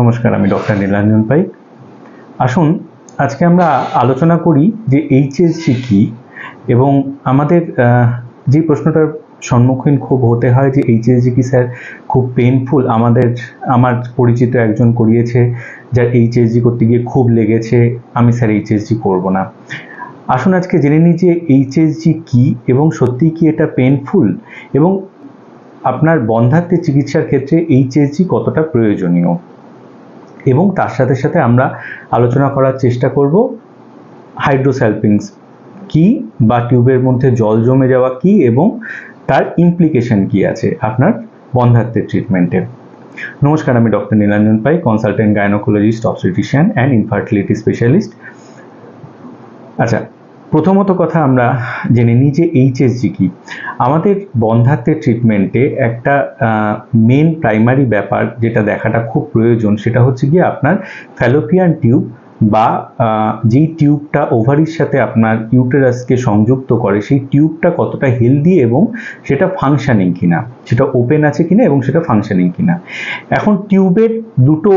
নমস্কার, আমি ডক্টর নীলাঞ্জন পাই আসুন, আজকে আমরা আলোচনা করি যে এইচএসজি কি এবং আমাদের যে প্রশ্নটার সম্মুখীন খুব হতে হয় যে এইচএসজি কি স্যার, খুব পেনফুল আমাদের, আমার পরিচিত একজন করিয়েছে যার এইচএসজি করতে গিয়ে খুব লেগেছে, আমি স্যার এইচএসজি করব না। আসুন আজকে জেনে নিই যে এইচএসজি কি এবং সত্যি কি এটা পেনফুল এবং আপনার বন্ধাত্বের চিকিৎসার ক্ষেত্রে এইচএসজি কতটা প্রয়োজনীয়। এবং তার সাথে সাথে আমরা আলোচনা করার চেষ্টা করব হাইড্রোসালপিংস কি বা টিউবের মধ্যে জল জমে যাওয়া কি এবং তার ইমপ্লিকেশন কি আছে আপনার বন্ধাত্মের ট্রিটমেন্টের নমস্কার, আমি doctor Nilanjan Pai consultant gynaecologist obstetrician and infertility specialist আচ্ছা প্রথমত কথা আমরা জেনে নিই যে এইচএসজি কি। আমাদের বন্ধাত্বের ট্রিটমেন্টে একটা মেন প্রাইমারি ব্যাপার যেটা দেখাটা খুব প্রয়োজন সেটা হচ্ছে গিয়ে আপনার ফ্যালোপিয়ান টিউব বা যেই টিউবটা ওভারির সাথে আপনার ইউটেরাসকে সংযুক্ত করে, সেই টিউবটা কতটা হেলদি এবং সেটা ফাংশানিং কিনা? সেটা ওপেন আছে কিনা এবং সেটা ফাংশনিং কিনা? এখন টিউবের দুটো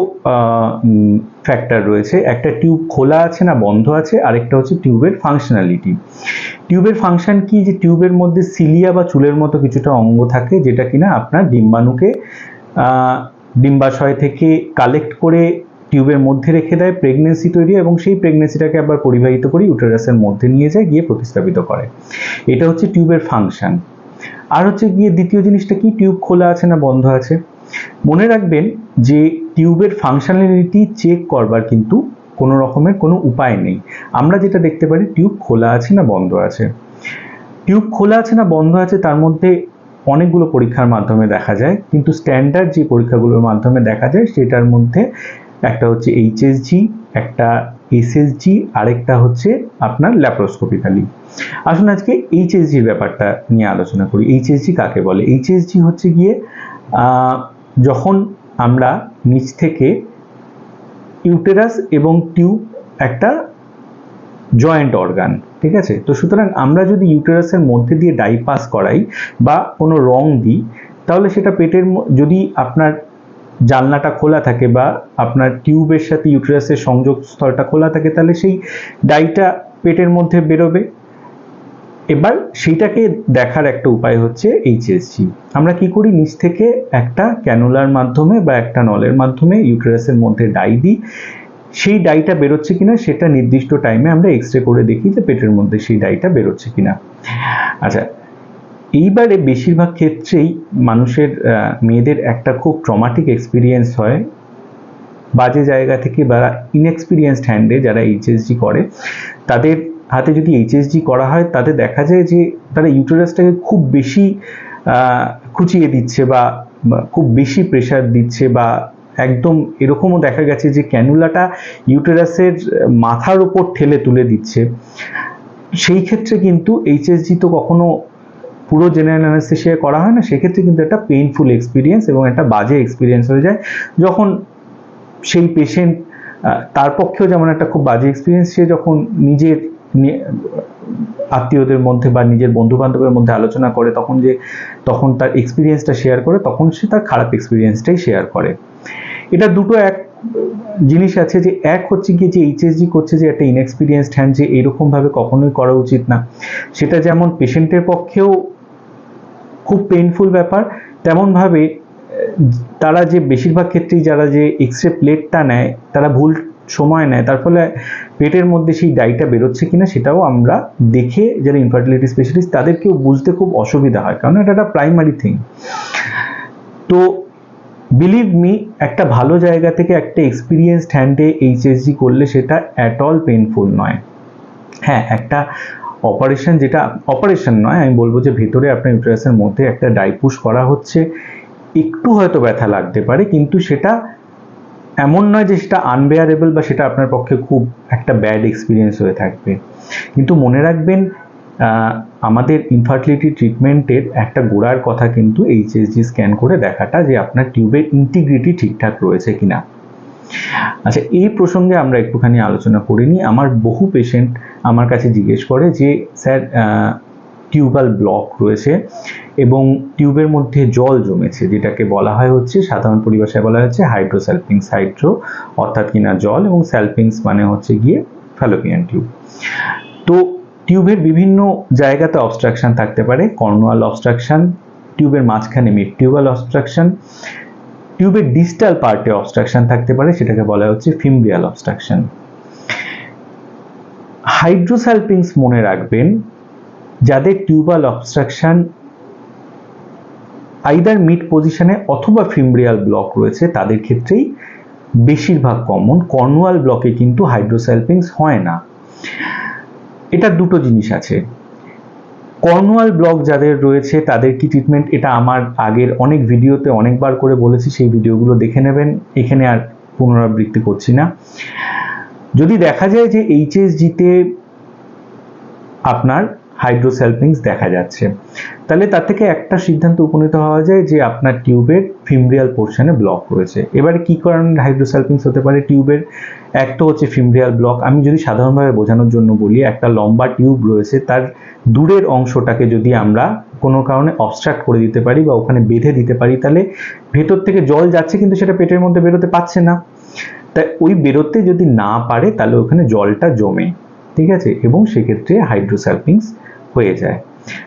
ফ্যাক্টর রয়েছে। একটা টিউব খোলা আছে না বন্ধ আছে, আরেকটা হচ্ছে টিউবের ফাংশনালিটি টিউবের ফাংশন কি? যে টিউবের মধ্যে সিলিয়া বা চুলের মতো কিছুটা অঙ্গ থাকে, যেটা কিনা আপনার ডিম্বাণুকে ডিম্বাশয় থেকে কালেক্ট করে টিউবের মধ্যে রেখে দেয় প্রেগনেন্সি তৈরি এবং সেই প্রেগনেন্সিটাকে আবার পরিবাহিত করে ইউটেরাসের মধ্যে নিয়ে যায়, গিয়ে প্রতিস্থাপিত করে। এটা হচ্ছে টিউবের ফাংশন আর হচ্ছে গিয়ে দ্বিতীয় জিনিসটা কি? টিউব খোলা আছে না বন্ধ আছে? মনে রাখবেন যে টিউবের ফাংশনালিটি চেক করবার কিন্তু কোনো রকমের কোনো উপায় নেই। আমরা যেটা দেখতে পারি, টিউব খোলা আছে না বন্ধ আছে? টিউব খোলা আছে না বন্ধ আছে, তার মধ্যে অনেকগুলো পরীক্ষার মাধ্যমে দেখা যায়, কিন্তু স্ট্যান্ডার্ড যে পরীক্ষাগুলোর মাধ্যমে দেখা যায়, সেটার মধ্যে একটা হচ্ছে এইচএসজি একটা এসএসজি আরেকটা হচ্ছে আপনার ল্যাপ্রোস্কোপিক্যালি আসুন আজকে এইচএসজির ব্যাপারটা নিয়ে আলোচনা করি। এইচএসজি কাকে বলে? এইচএসজি হচ্ছে গিয়ে যখন আমরা নিচ থেকে ইউটেরাস এবং টিউব একটা জয়েন্ট অর্গান ঠিক আছে? তো সুতরাং আমরা যদি ইউটেরাসের মধ্যে দিয়ে ডাইপাস করাই বা কোনো রং দিই, তাহলে সেটা পেটের যদি আপনার জানলাটা খোলা থাকে বা আপনার টিউবের সাথে ইউটেরাসের সংযোগ স্থলটা খোলা থাকে, তাহলে সেই ডাইটা পেটের মধ্যে বেরোবে। এবার সেইটাকে দেখার একটা উপায় হচ্ছে এইচএসজি আমরা কি করি? নিচ থেকে একটা ক্যানুলার মাধ্যমে বা একটা নলের মাধ্যমে ইউটেরাসের মধ্যে ডাই দিই। সেই ডাইটা বেরোচ্ছে কিনা সেটা নির্দিষ্ট টাইমে আমরা এক্স রে করে দেখি যে পেটের মধ্যে সেই ডাইটা বেরোচ্ছে কিনা। আচ্ছা এইবারে বেশিরভাগ ক্ষেত্রেই মানুষের মেয়েদের একটা খুব ট্রমাটিক এক্সপিরিয়েন্স হয়। বাজে জায়গা থেকে বা ইনএক্সপিরিয়েন্সড হ্যান্ডে যারা এইচএসজি করে, তাদের হাতে যদি এইচএসজি করা হয়, তাতে দেখা যায় যে তারা ইউটেরাসটাকে খুব বেশি খুঁচিয়ে দিচ্ছে বা বা খুব বেশি প্রেশার দিচ্ছে বা একদম এরকমও দেখা গেছে যে ক্যানুলাটা ইউটেরাসের মাথার ওপর ঠেলে তুলে দিচ্ছে। সেই ক্ষেত্রে কিন্তু এইচএসজি তো কখনো পুরো জেনারেল অ্যানাস্থেশিয়া করা হয় না, সেক্ষেত্রে কিন্তু একটা পেইনফুল এক্সপিরিয়েন্স এবং একটা বাজে এক্সপিরিয়েন্স হয়ে যায়। যখন সেই পেশেন্ট তার পক্ষেও যেমন একটা খুব বাজে এক্সপিরিয়েন্স সে যখন নিজের আত্মীয়দের মধ্যে বা নিজের বন্ধু বান্ধবের মধ্যে আলোচনা করে, তখন যে, তখন তার এক্সপিরিয়েন্সটা শেয়ার করে, তখন সে তার খারাপ এক্সপিরিয়েন্সটাই শেয়ার করে। এটা দুটো এক জিনিস আছে যে, এক হচ্ছে কি যে এইচএসজি করছে যে, একটা ইনএক্সপিরিয়েন্সড হ্যান্ড যে এরকমভাবে কখনোই করা উচিত না। সেটা যেমন পেশেন্টের পক্ষেও খুব পেইনফুল ব্যাপার। তেমনভাবে তারা যে বেশিরভাগ ক্ষেত্রেই যারা যে এক্স রে প্লেটটা নেয়, তারা ভুল সময় নেয়। তার ফলে পেটের মধ্যে সেই ডাইটা বেরোচ্ছে কিনা সেটাও আমরা দেখে যারা ইনফার্টিলিটি স্পেশালিস্ট তাদেরকেও বুঝতে খুব অসুবিধা হয়। কারণ এটা একটা প্রাইমারি থিং তো বিলিভ মি একটা ভালো জায়গা থেকে একটা এক্সপিরিয়েন্সড হ্যান্ডে এইচএসজি করলে সেটা অ্যাট অল পেনফুল নয়। হ্যাঁ একটা অপারেশন যেটা অপারেশন নয়, আমি বলব যে ভেতরে আপনার ইউটেরাসের মধ্যে একটা ডাইপুশ করা হচ্ছে। একটু হয়তো ব্যথা লাগতে পারে, কিন্তু সেটা এমন নয় যে সেটা আনবেয়ারেবল বা সেটা আপনার পক্ষে খুব একটা ব্যাড এক্সপিরিয়েন্স হয়ে থাকবে। কিন্তু মনে রাখবেন আমাদের ইনফার্টিলিটি ট্রিটমেন্টের একটা গোড়ার কথা কিন্তু এইচএসজি স্ক্যান করে দেখাটা যে আপনার টিউবের ইন্টিগ্রিটি ঠিকঠাক রয়েছে কিনা। আচ্ছা এই প্রসঙ্গে আমরা একটুখানি আলোচনা করে নিই আমার বহু পেশেন্ট আমার কাছে জিজ্ঞেস করে যে, স্যার টিউবাল ব্লক রয়েছে এবং টিউবের মধ্যে জল জমেছে, যেটাকে বলা হয় হচ্ছে, সাধারণ পরিভাষায় বলা হচ্ছে হাইড্রোস্যালপিংস হাইড্রো অর্থাৎ কিনা জল, এবং স্যালপিংস মানে হচ্ছে গিয়ে ফ্যালোপিয়ান টিউব তো টিউবের বিভিন্ন জায়গাতে অবস্ট্রাকশন থাকতে পারে কর্নুয়াল অবস্ট্রাকশন টিউবের মাঝখানে মিড টিউবাল অবস্ট্রাকশন টিউবের ডিজিটাল পার্টে অবস্ট্রাকশন থাকতে পারে, সেটাকে বলা হচ্ছে ফিমব্রিয়াল অবস্ট্রাকশন। হাইড্রোসালপিংস মনে রাখবেন, যাদের টিউবাল অবস্ট্রাকশন আইদার মিড পজিশনে অথবা ফিমব্রিয়াল ব্লক রয়েছে, তাদের ক্ষেত্রেই বেশিরভাগ কমন। কর্নুয়াল ব্লকে কিন্তু হাইড্রোসালপিংস হয় না। এটা দুটো জিনিস আছে। কর্নুয়াল ব্লক যাদের রয়েছে, তাদের কি ট্রিটমেন্ট এটা আমার আগের অনেক ভিডিওতে অনেকবার করে বলেছি, সেই ভিডিওগুলো দেখে নেবেন। এখানে আর পুনরাবৃত্তি করছি না। যদি দেখা যায় যে এইচএসজিতে আপনার হাইড্রোস্যালপিংস দেখা যাচ্ছে। তাহলে তার থেকে একটা সিদ্ধান্ত উপনীত হওয়া যায় যে আপনার টিউবের ফিমব্রিয়াল পোর্শনে ব্লক রয়েছে। এবারে কি কারণে হাইড্রোস্যালপিংস হতে পারে? টিউবের এক তো হচ্ছে ফিমব্রিয়াল ব্লক আমি যদি সাধারণভাবে বোঝানোর জন্য বলি, একটা লম্বা টিউব রয়েছে, তার দূরের অংশটাকে যদি আমরা কোনো কারণে অবস্ট্রাক্ট করে দিতে পারি বা ওখানে বেঁধে দিতে পারি, তাহলে ভেতর থেকে জল যাচ্ছে কিন্তু সেটা পেটের মধ্যে বেরোতে পারছে না। তাই ওই বেরোতে যদি না পারে, তাহলে ওখানে জলটা জমে। ঠিক আছে? এবং সেক্ষেত্রে হাইড্রোস্যালপিংস হয়ে যায়।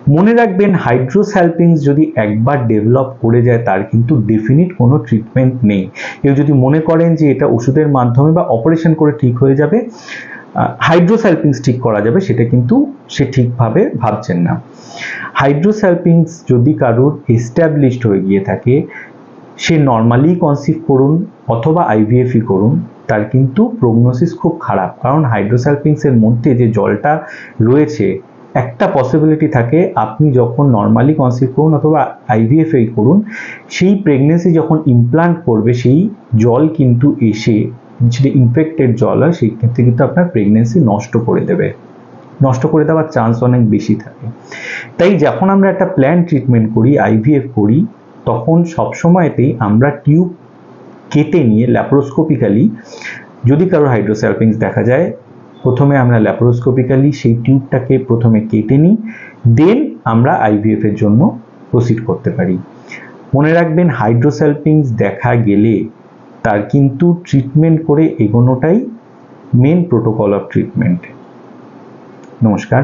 মনে রাখবেন হাইড্রোস্যালপিংস যদি একবার ডেভেলপ করে যায়, তার কিন্তু ডেফিনিট কোনো ট্রিটমেন্ট নেই। কেউ যদি মনে করেন যে এটা ওষুধের মাধ্যমে বা অপারেশন করে ঠিক হয়ে যাবে হাইড্রোস্যালপিংস ঠিক করা যাবে, সেটা কিন্তু সে ঠিকভাবে ভাবছেন না। হাইড্রোস্যালপিংস যদি কারোর এস্টাবলিশড হয়ে গিয়ে থাকে, সে নর্মালি কনসিভ করুন অথবা আইভিএফই করুন, তার কিন্তু প্রগনোসিস খুব খারাপ। কারণ হাইড্রোস্যালপিংসের মধ্যে যে জলটা রয়েছে একটা পসিবিলিটি থাকে, আপনি যখন নর্মালি কনসিভ করুন অথবা আইভিএফআই করুন, সেই প্রেগনেন্সি যখন ইমপ্লান্ট করবে, সেই জল কিন্তু এসে, যেটা ইনফেক্টেড জল হয়, সেই ক্ষেত্রে কিন্তু আপনার প্রেগনেন্সি নষ্ট করে দেবে। নষ্ট করে দেওয়ার চান্স অনেক বেশি থাকে। তাই যখন আমরা একটা প্ল্যান ট্রিটমেন্ট করি আইভিএফ করি, তখন সবসময়তেই আমরা টিউব কেটে নিয়ে ল্যাপ্রোস্কোপিক্যালি যদি কারও হাইড্রোস্যালপিংস দেখা যায় প্রথমে আমরা ল্যাপ্রোস্কোপিক্যালি সেই টিউবটাকে প্রথমে কেটে নিই দেন আমরা আইভিএফ এর জন্য প্রসিড করতে পারি। মনে রাখবেন হাইড্রোস্যালপিংস দেখা গেলে তার কিন্তু ট্রিটমেন্ট করে এগোনোটাই মেন প্রোটোকল অফ ট্রিটমেন্ট নমস্কার।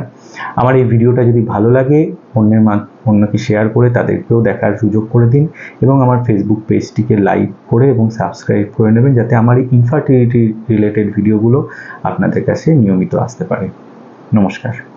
আমার এই ভিডিওটা যদি ভালো লাগে, অন্যের অন্যকে শেয়ার করে তাদেরকেও দেখার সুযোগ করে দিন এবং আমার ফেসবুক পেজটিকে লাইক করে এবং সাবস্ক্রাইব করে নেবেন যাতে আমার এই ইনফার্টিলিটি রিলেটেড ভিডিওগুলো আপনাদের কাছে নিয়মিত আসতে পারে। নমস্কার।